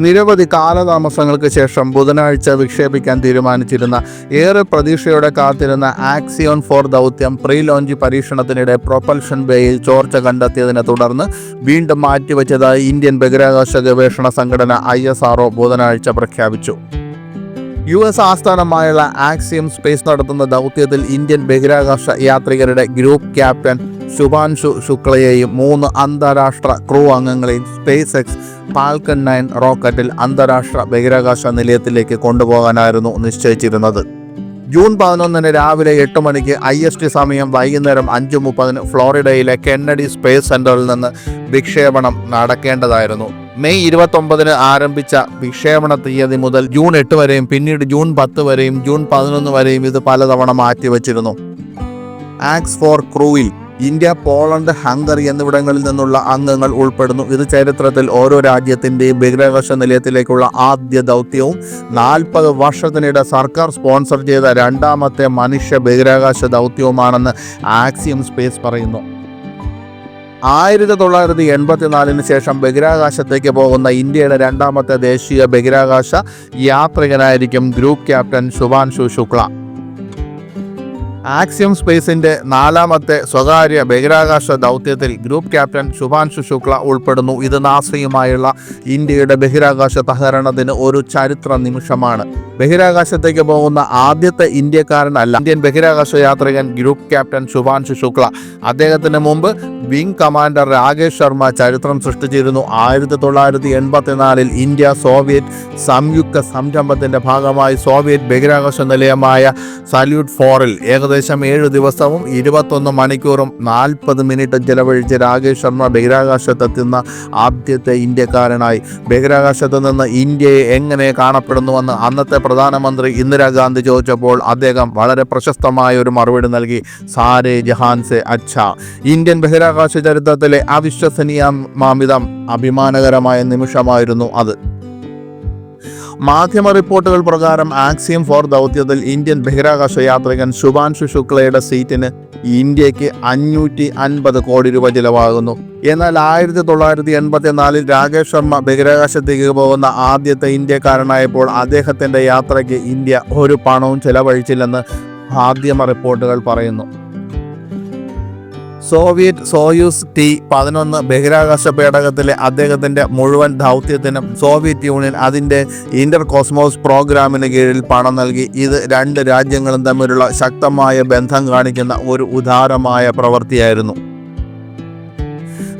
നിരവധി കാലതാമസങ്ങൾക്ക് ശേഷം ബുധനാഴ്ച വിക്ഷേപിക്കാൻ തീരുമാനിച്ചിരുന്ന ഏറെ പ്രതീക്ഷയോടെ കാത്തിരുന്ന ആക്സിയോൺ ഫോർ ദൗത്യം പ്രീ ലോഞ്ച് പരീക്ഷണത്തിനിടെ പ്രൊപ്പൽഷൻ ബേയിൽ ചോർച്ച കണ്ടെത്തിയതിനെ തുടർന്ന് വീണ്ടും മാറ്റിവെച്ചതായി ഇന്ത്യൻ ബഹിരാകാശ ഗവേഷണ സംഘടന ഐ എസ് ആർഒ ബുധനാഴ്ച പ്രഖ്യാപിച്ചു. യു എസ് ആസ്ഥാനമായുള്ള ആക്സിയം സ്പേസ് നടത്തുന്ന ദൗത്യത്തിൽ ഇന്ത്യൻ ബഹിരാകാശ യാത്രികരുടെ ഗ്രൂപ്പ് ക്യാപ്റ്റൻ ശുഭാൻഷു ശുക്ലയെയും മൂന്ന് അന്താരാഷ്ട്ര ക്രൂ അംഗങ്ങളെയും സ്പേസ് എക്സ് പാൽക്കൻ നയൻ റോക്കറ്റിൽ അന്താരാഷ്ട്ര ബഹിരാകാശ നിലയത്തിലേക്ക് കൊണ്ടുപോകാനായിരുന്നു നിശ്ചയിച്ചിരുന്നത്. ജൂൺ പതിനൊന്നിന് രാവിലെ എട്ട് മണിക്ക് ഐ എസ് ടി സമയം വൈകുന്നേരം അഞ്ച് മുപ്പതിന് ഫ്ലോറിഡയിലെ കെന്നഡി സ്പേസ് സെന്ററിൽ നിന്ന് വിക്ഷേപണം നടക്കേണ്ടതായിരുന്നു. മെയ് ഇരുപത്തൊമ്പതിന് ആരംഭിച്ച വിക്ഷേപണ തീയതി മുതൽ ജൂൺ എട്ട് വരെയും പിന്നീട് ജൂൺ പത്ത് വരെയും ജൂൺ പതിനൊന്ന് വരെയും ഇത് പലതവണ മാറ്റിവെച്ചിരുന്നു. ആക്സ് ഫോർ ക്രൂയിൽ ഇന്ത്യ പോളണ്ട് ഹംഗറി എന്നിവിടങ്ങളിൽ നിന്നുള്ള അംഗങ്ങൾ ഉൾപ്പെടുന്നു. ഇത് ചരിത്രത്തിൽ ഓരോ രാജ്യത്തിന്റെയും ബഹിരാകാശ നിലയത്തിലേക്കുള്ള ആദ്യ ദൗത്യവും നാൽപ്പത് വർഷത്തിനിടെ സർക്കാർ സ്പോൺസർ ചെയ്ത രണ്ടാമത്തെ മനുഷ്യ ബഹിരാകാശ ദൗത്യവുമാണെന്ന് ആക്സിയം സ്പേസ് പറയുന്നു. ആയിരത്തി തൊള്ളായിരത്തി എൺപത്തിനാലിന് ശേഷം ബഹിരാകാശത്തേക്ക് പോകുന്ന ഇന്ത്യയുടെ രണ്ടാമത്തെ ദേശീയ ബഹിരാകാശ യാത്രികനായിരിക്കും group captain Shubhanshu Shukla. Axiom സ്പേസിന്റെ നാലാമത്തെ സ്വകാര്യ ബഹിരാകാശ ദൗത്യത്തിൽ ഗ്രൂപ്പ് ക്യാപ്റ്റൻ ശുഭാൻശു ശുക്ല ഉൾപ്പെടുന്നു. ഇത് നാസയുമായുള്ള ഇന്ത്യയുടെ ബഹിരാകാശ സഹകരണത്തിന് ഒരു ചരിത്ര നിമിഷമാണ്. ബഹിരാകാശത്തേക്ക് പോകുന്ന ആദ്യത്തെ ഇന്ത്യക്കാരനല്ല ഇന്ത്യൻ ബഹിരാകാശ യാത്രികൻ ഗ്രൂപ്പ് ക്യാപ്റ്റൻ ശുഭാൻശു ശുക്ല. അദ്ദേഹത്തിന് മുമ്പ് വിംഗ് കമാൻഡർ രാകേഷ് ശർമ്മ ചരിത്രം സൃഷ്ടിച്ചിരുന്നു. ആയിരത്തി തൊള്ളായിരത്തി എൺപത്തിനാലിൽ ഇന്ത്യ സോവിയറ്റ് സംയുക്ത സംരംഭത്തിന്റെ ഭാഗമായി സോവിയറ്റ് ബഹിരാകാശ നിലയമായ സല്യൂട്ട് ഫോറിൽ ഏകദേശം ഏഴ് ദിവസവും ഇരുപത്തൊന്ന് മണിക്കൂറും നാൽപ്പത് മിനിറ്റും ചെലവഴിച്ച് രാകേഷ് ശർമ്മ ബഹിരാകാശത്തെത്തുന്ന ആദ്യത്തെ ഇന്ത്യക്കാരനായി. ബഹിരാകാശത്ത് നിന്ന് ഇന്ത്യയെ എങ്ങനെ കാണപ്പെടുന്നുവെന്ന് അന്നത്തെ പ്രധാനമന്ത്രി ഇന്ദിരാഗാന്ധി ചോദിച്ചപ്പോൾ അദ്ദേഹം വളരെ പ്രശസ്തമായ ഒരു മറുപടി നൽകി സാരേ ജഹാൻസെ അച്ഛ ഇന്ത്യൻ ബഹിരാകാശ ചരിത്രത്തിലെ അവിശ്വസനീയമാമിതം അഭിമാനകരമായ നിമിഷമായിരുന്നു അത്. മാധ്യമ റിപ്പോർട്ടുകൾ പ്രകാരം ആക്സിയം ഫോർ ദൗത്യത്തിൽ ഇന്ത്യൻ ബഹിരാകാശ യാത്രികൻ ശുഭാൻഷു ശുക്ലയുടെ സീറ്റിന് ഇന്ത്യയ്ക്ക് അഞ്ഞൂറ്റി അൻപത് കോടി രൂപ ചിലവാകുന്നു. എന്നാൽ ആയിരത്തി തൊള്ളായിരത്തി എൺപത്തിനാലിൽ രാകേഷ് ശർമ്മ ബഹിരാകാശത്തേക്ക് പോകുന്ന ആദ്യത്തെ ഇന്ത്യക്കാരനായപ്പോൾ അദ്ദേഹത്തിന്റെ യാത്രയ്ക്ക് ഇന്ത്യ ഒരു പണവും ചെലവഴിച്ചില്ലെന്ന് മാധ്യമ റിപ്പോർട്ടുകൾ പറയുന്നു. സോവിയറ്റ് സോയൂസ് ടി പതിനൊന്ന് ബഹിരാകാശ പേടകത്തിലെ അദ്ദേഹത്തിന്റെ മുഴുവൻ ദൗത്യത്തിനും സോവിയറ്റ് യൂണിയൻ അതിന്റെ ഇന്റർ കോസ്മോസ് പ്രോഗ്രാമിന് കീഴിൽ പണം നൽകി. ഇത് രണ്ട് രാജ്യങ്ങളും തമ്മിലുള്ള ശക്തമായ ബന്ധം കാണിക്കുന്ന ഒരു ഉദാരമായ പ്രവൃത്തിയായിരുന്നു.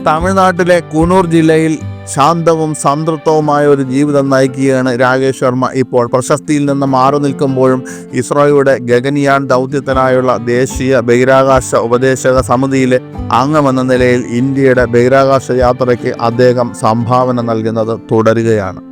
തമിഴ്നാട്ടിലെ കുണൂർ ജില്ലയിൽ ശാന്തവും സംതൃപ്തവുമായ ഒരു ജീവിതം നയിക്കുകയാണ് രാകേഷ് ശർമ്മ ഇപ്പോൾ. പ്രശസ്തിയിൽ നിന്ന് മാറി നിൽക്കുമ്പോഴും ഇസ്രോയുടെ ഗഗനിയാൻ ദൗത്യത്തിനായുള്ള ദേശീയ ബഹിരാകാശ ഉപദേശക സമിതിയിലെ അംഗമെന്ന നിലയിൽ ഇന്ത്യയുടെ ബഹിരാകാശ യാത്രയ്ക്ക് അദ്ദേഹം സംഭാവന നൽകുന്നത് തുടരുകയാണ്.